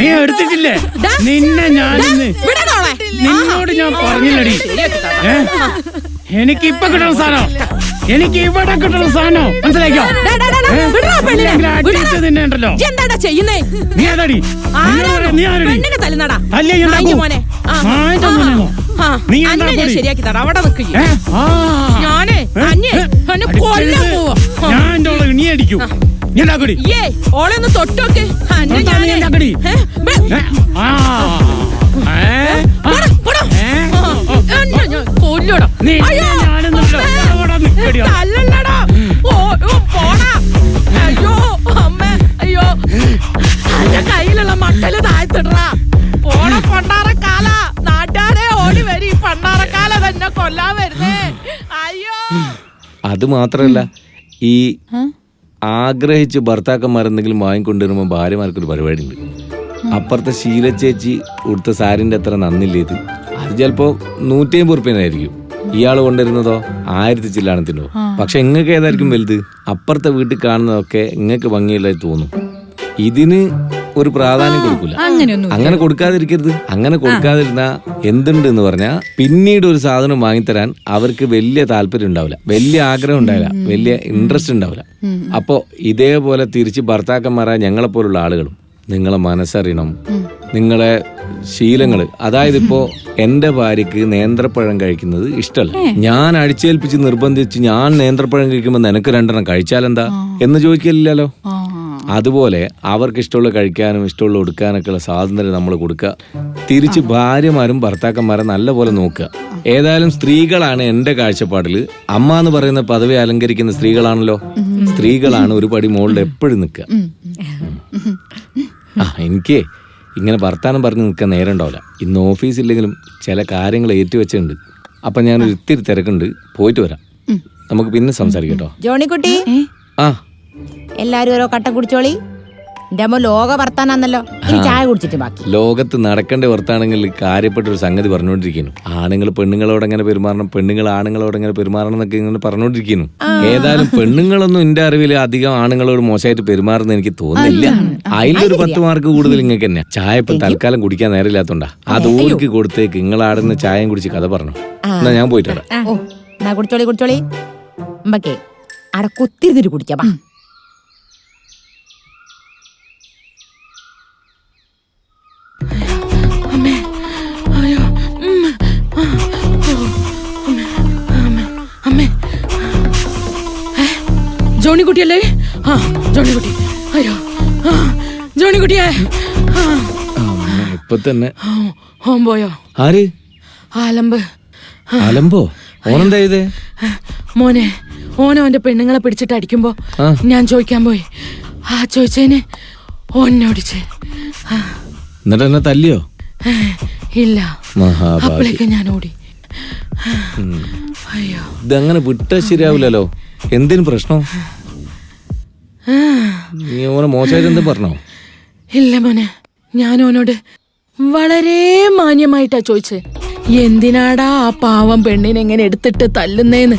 നീ എടുത്തിട്ടില്ലേ. നിന്നെ ഞാൻ നിന്നോട് ഞാൻ പറഞ്ഞില്ലടി? എനിക്ക് ഇപ്പൊ കിട്ടണ സാധനം. എനിക്ക് ഇവിടെ കിട്ടണ സാധനം. മനസ്സിലാക്കിയോ ഡാ, ഡാ, ഡാ, ഡാ, ഏ? വിടറാ പെണ്ണിനെ, ഇല്ലെങ്കിൽ വിടറാ. അടിച്ച് നിന്നെ ഉണ്ടല്ലോ. എന്താടാ ചെയ്യുന്നേ? നീ ഏതാടി? നിന്നോട് പറയാ, നീ ആരടി? പെണ്ണിനെ തല്ലുന്നടാ. അല്ലേ, എന്താ ആയിന്റെ പോ? മോനെ. ആ. ആയിന്റെ ആ, മോനെന്നോ? ആ. നീ അന്നെ എന്താ ഞാൻ പൊടി? ശരിയാക്കി തരാം. അവിടെ നിൽക്കുക ഞാനേ ഏ? അടിക്കും നീ ഉണ്ടാക്കടി ഏ ഓളെ ഒന്ന് തൊട്ടോക്ക്? ഞാൻ അകടി നീ അയ്യോ. അയ്യോ അമ്മേ. അയ്യോ. എന്റെ കയ്യിലുള്ള മട്ടൽ താഴ്ത്തിടറാ പോണ പണ്ടാറക്കാല നാട്ടുകാരെ ഓടി വരി. പണ്ടാറക്കാല തന്നെ കൊല്ലാൻ വരുന്നേ. അയ്യോ. അത് മാത്രല്ല ഈ ആഗ്രഹിച്ച് ഭർത്താക്കന്മാർ എന്തെങ്കിലും വാങ്ങിക്കൊണ്ടുവരുമ്പോൾ ഭാര്യമാർക്കൊരു പരിപാടി ഉണ്ട് അപ്പുറത്തെ ശീല ചേച്ചി ഉടുത്ത സാരിന്റെ അത്ര നന്നില്ല ഇത്? അത് ചിലപ്പോൾ നൂറ്റി അമ്പത് റുപ്യനായിരിക്കും ഇയാൾ കൊണ്ടുവരുന്നതോ ആയിരത്തി ചില്ലാണത്തിനോ. പക്ഷെ ഇങ്ങക്ക് ഏതായിരിക്കും വലുത്? അപ്പുറത്തെ വീട്ടിൽ കാണുന്നതൊക്കെ ഇങ്ങക്ക് ഭംഗിയുള്ളതായി തോന്നും. ഇതിന് ഒരു പ്രാധാന്യം കൊടുക്കില്ല അങ്ങനെയൊന്നും അങ്ങനെ കൊടുക്കാതിരിക്കരുത്. അങ്ങനെ കൊടുക്കാതിരുന്ന എന്തുണ്ട് എന്ന് പറഞ്ഞാൽ പിന്നീട് ഒരു സാധനം വാങ്ങിത്തരാൻ അവർക്ക് വലിയ താല്പര്യം ഉണ്ടാവില്ല. വലിയ ആഗ്രഹം ഉണ്ടാവില്ല. വലിയ ഇൻട്രസ്റ്റ് ഉണ്ടാവില്ല. അപ്പോ ഇതേപോലെ തിരിച്ച് ഭർത്താക്കന്മാരായ ഞങ്ങളെ പോലുള്ള ആളുകളും നിങ്ങളെ മനസ്സറിയണം. നിങ്ങളെ ശീലങ്ങൾ അതായത് ഇപ്പോ എന്റെ ഭാര്യക്ക് നേന്ത്രപ്പഴം കഴിക്കുന്നത് ഇഷ്ടമല്ല ഞാൻ അടിച്ചേൽപ്പിച്ച് നിർബന്ധിച്ച് ഞാൻ നേന്ത്രപ്പഴം കഴിക്കുമ്പോൾ നിനക്ക് രണ്ടെണ്ണം കഴിച്ചാലെന്താ? എന്ന് ചോദിക്കില്ലല്ലോ അതുപോലെ അവർക്ക് ഇഷ്ടമുള്ള കഴിക്കാനും ഇഷ്ടമുള്ള ഉടുക്കാനൊക്കെ ഉള്ള സ്വാതന്ത്ര്യം നമ്മൾ കൊടുക്കുക. തിരിച്ച് ഭാര്യമാരും ഭർത്താക്കന്മാരെ നല്ലപോലെ നോക്കുക. ഏതായാലും സ്ത്രീകളാണ് എന്റെ കാഴ്ചപ്പാടിൽ അമ്മ എന്ന് പറയുന്ന പദവി അലങ്കരിക്കുന്ന സ്ത്രീകളാണല്ലോ. സ്ത്രീകളാണ് ഒരു പടി മുകളിൽ എപ്പോഴും നിൽക്കുക. ആ എനിക്ക് ഇങ്ങനെ വർത്താനം പറഞ്ഞ് നിൽക്കാൻ നേരം ഉണ്ടാവില്ല ഇന്ന് ഓഫീസില്ലെങ്കിലും ചില കാര്യങ്ങൾ ഏറ്റുവെച്ചിട്ടുണ്ട്. അപ്പൊ ഞാൻ ഇത്തിരി തിരക്കുണ്ട്. പോയിട്ട് വരാം. നമുക്ക് പിന്നെ സംസാരിക്കട്ടോ ജോണിക്കുട്ടി? ആ. എല്ലാരും ഓരോ കട്ട കുടിച്ചോളി എന്റെ അമ്മ ലോക വർത്താനാന്നല്ലോ ഇനി ചായ കുടിച്ചിട്ട് ബാക്കി ലോകത്ത് നടക്കേണ്ട വർത്താണെങ്കിൽ കാര്യപ്പെട്ട ഒരു സംഗതി പറഞ്ഞുകൊണ്ടിരിക്കുന്നു ആണുങ്ങൾ പെണ്ണുങ്ങളോട് എങ്ങനെ പെരുമാറണം പെണ്ണുങ്ങൾ ആണുങ്ങളോട് എങ്ങനെ പെരുമാറണം എന്നൊക്കെ ഇങ്ങനെ പറഞ്ഞുകൊണ്ടിരിക്കുന്നു ഏതായാലും പെണ്ണുങ്ങളൊന്നും എന്റെ അറിവിൽ അധികം ആണുങ്ങളോട് മോശമായിട്ട് പെരുമാറുന്ന എനിക്ക് തോന്നുന്നില്ല അതിലൊരു പത്ത് മാർക്ക് കൂടുതൽ നിങ്ങൾക്ക് തന്നെ ചായ ഇപ്പൊ തൽക്കാലം കുടിക്കാൻ നേരമില്ലാത്തോണ്ടാ അത് ഓർക്ക് കൊടുത്തേക്ക് നിങ്ങളാടുന്ന ചായയും കുടിച്ച് കഥ പറഞ്ഞു എന്നാ ഞാൻ പോയിട്ട് വരാം ഓ എന്നാ കുടിച്ചോളി കുടിച്ചോളി അമ്പക്കേ അവിടെ കുത്തിരുന്നിട്ട് കുടിക്കാം ജോണിക്കുട്ടിയല്ലേ? ആ ജോണിക്കുട്ടി. അയ്യോ ആ ജോണിക്കുട്ടിയെ. ആ. ഇപ്പൊ തന്നെ. ആ, ഓൻ പോയോ? ആര്? ആലമ്പ്. അലമ്പോ ഓനെന്താ ചെയ്തേ? മോനെ ഓനെ ഓന്റെ പെണ്ണുങ്ങളെ പിടിച്ചിട്ട് അടിക്കുമ്പോ ആ. ഞാൻ ചോദിക്കാൻ പോയി. ആ ചോദിച്ചതിന് ഓന്നോടിച്ച് എന്നിട്ട് എന്നെ തല്ലിയോ? ഇല്ല. മഹാഭാഗ്യം. അപ്പോഴേക്ക് ഞാൻ ഓടി. അയ്യോ. ഇതങ്ങനെ വിട്ടാ ശരിയാവില്ലല്ലോ. എന്തിനു പ്രശ്നം? നീ ഓനെ മോശമായിട്ട് എന്തും പറഞ്ഞോ? ഇല്ല മോനെ ഞാൻ ഓനോട് വളരെ മാന്യമായിട്ടാ ചോദിച്ചത് എന്തിനാടാ ആ പാവം പെണ്ണിനെ എങ്ങനെ എടുത്തിട്ട് തല്ലുന്നേന്ന്?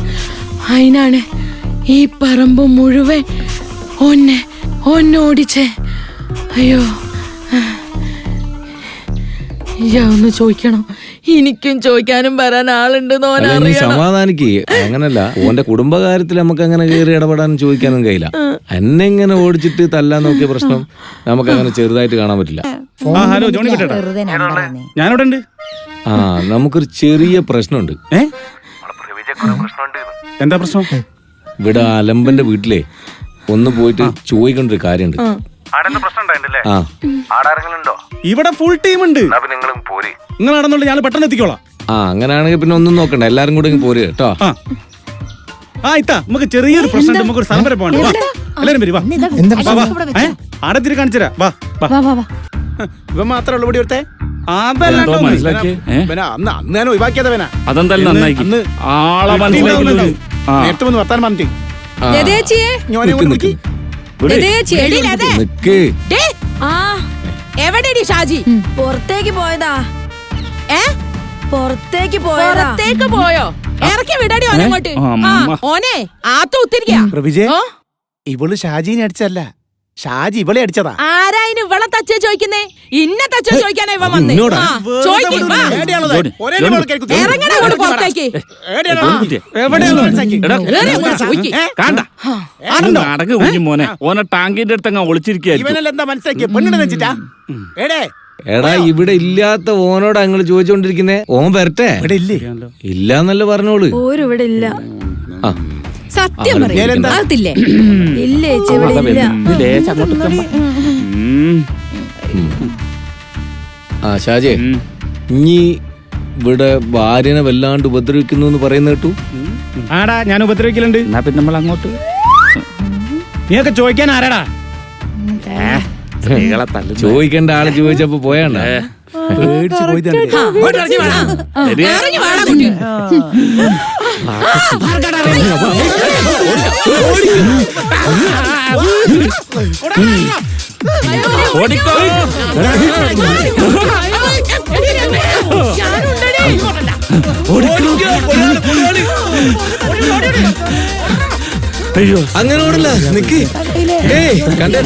അതിനാണ് ഈ പറമ്പ് മുഴുവൻ ഒന്നെ ഒന്നോടിച്ചേ അയ്യോ ഞാൻ ഒന്ന് ചോദിക്കണം. എനിക്കും ചോദിക്കാനും വരാൻ ആളുണ്ട് സമാധാനിക്കേ. അങ്ങനല്ല. ഓന്റെ കുടുംബകാര്യത്തിൽ നമുക്ക് അങ്ങനെ കയറി ഇടപെടാനും ചോദിക്കാനും കഴിയില്ല. എന്നെ ഇങ്ങനെ ഓടിച്ചിട്ട് തല്ലാൻ നോക്കിയ പ്രശ്നം നമുക്ക് അങ്ങനെ ചെറുതായിട്ട് കാണാൻ പറ്റില്ല. ആ ഹലോ ജോണി കുട്ടേട്ടാ വെറുതെ നമ്പറാന്നേ ഞാനിവിടെ ഉണ്ട് ആ നമുക്കൊരു ചെറിയ പ്രശ്നമുണ്ട്. ഏ? എന്താ പ്രശ്നം? ഇവിടെ അലമ്പന്റെ വീട്ടിലെ ഒന്ന് പോയിട്ട് ചോദിക്കേണ്ട ഒരു കാര്യമുണ്ട്. ആ. ഇവിടെ ഫുൾ ടീം ഉണ്ട്. നിങ്ങൾ നടന്നോളൂ ഞാൻ പെട്ടെന്ന് എത്തിക്കോളാം. ആ അങ്ങനെയാണെങ്കിൽ പിന്നെ ഒന്നും നോക്കണ്ട. എല്ലാരും കൂടെ ഇങ്ങ് പോര് കേട്ടോ. ആ. ആ ഇത്താ നമുക്ക് ചെറിയൊരു പ്രശ്നം നമുക്ക് ഒരു സ്ഥലം വരെ പോകണ്ട. വാ എല്ലാരും വരും വാ. എന്താ വാ, വാ. മാത്രേ ഏ? ആടെ തിരി കാണിച്ചുതരാ വാ വാ. വാ വാ വാ. ഇവൻ മാത്രമേ ഉള്ളൂ ഇവിടെ ഒരുത്തെ അതല്ലാണ്ടോ ഒന്ന്. മനസ്സിലാക്കിയേ ഏ? ഇവനാ അന്ന് അന്ന് ഞാൻ ഒഴിവാക്കിയതാ ഇവനാ. അതെന്തായാലും അന്ന് ആളെ ഉണ്ടാവും. മനസ്സിലാക്കി. ആ നേരത്തെ വന്ന് വർത്താനം പറഞ്ഞിട്ട്. ആ, ലതേച്ചിയെ ഞാനെ നിക്ക്, നിക്ക്. നിക്ക്. ആ എവിടെടി ഷാജി? പുറത്തേക്ക് പോയതാ. ഏ? പുറത്തേക്ക് പോയതാ. പുറത്തേക്ക് പോയോ? ഇറക്കി വിടടി ഓനെ അങ്ങോട്ട്. ഓനെ ആത്ത ഇവൾ ഷാജീനെ അടിച്ചല്ല ഷാജി ഇവളെ അടിച്ചതാ. ആരായിന് ഇവളെ തച്ച ചോദിക്കുന്നേ? ഇന്ന തച്ച ചോദിക്കാനാ ഇവ വന്നേ? ഇന്നോടാ? ആ, ചോദിക്ക്, വാ. ഇറങ്ങടാ പുറത്തേക്ക്. അങ്ങോട്ട് ചോദിക്ക്. കാണ്ട. കുഞ്ഞു മോനെ? ഓനെ ടാങ്കിന്റെ അടുത്ത് അങ്ങ് ഒളിച്ചിരിക്കുകയായിരിക്കും ഇവനെല്ലാം എന്താ മനസ്സിലാക്കിയ? പെണ്ണിനെ വെച്ചിട്ടാ? ഏടേ എടാ. ഇവിടെ ഇല്ലാത്ത ഓനോട് അങ്ങൾ ചോദിച്ചോണ്ടിരിക്കുന്നേ. ഓൻ വരട്ടെ? ഇവിടെ ഇല്ലേ? ഇല്ലാന്നല്ല പറഞ്ഞോൾ. ഓരിവിടെ ഇല്ല. ആ. സത്യം പറയും. അതില്ലേ? ഇല്ലേ. ആ ഷാജെ നീ ഇനി ഇവിടെ ഭാര്യനെ വല്ലാണ്ട് ഉപദ്രവിക്കുന്നു എന്ന് പറയുന്ന കേട്ടു? ആടാ ഞാൻ ഉപദ്രവിക്കലുണ്ട്. എന്നാ പിന്നെ നമ്മൾ അങ്ങോട്ട്? നീയൊക്കെ ചോദിക്കാൻ ആരാടാ. ചോദിക്കേണ്ട ആൾ ചോദിച്ചപ്പോ പോയാണ്ട? പേടിച്ചു പോയതാണ് ഓടിക്കോ. അയ്യോ അങ്ങനെ ഓടില്ല നിക്ക് ഏയ് കണ്ടേ?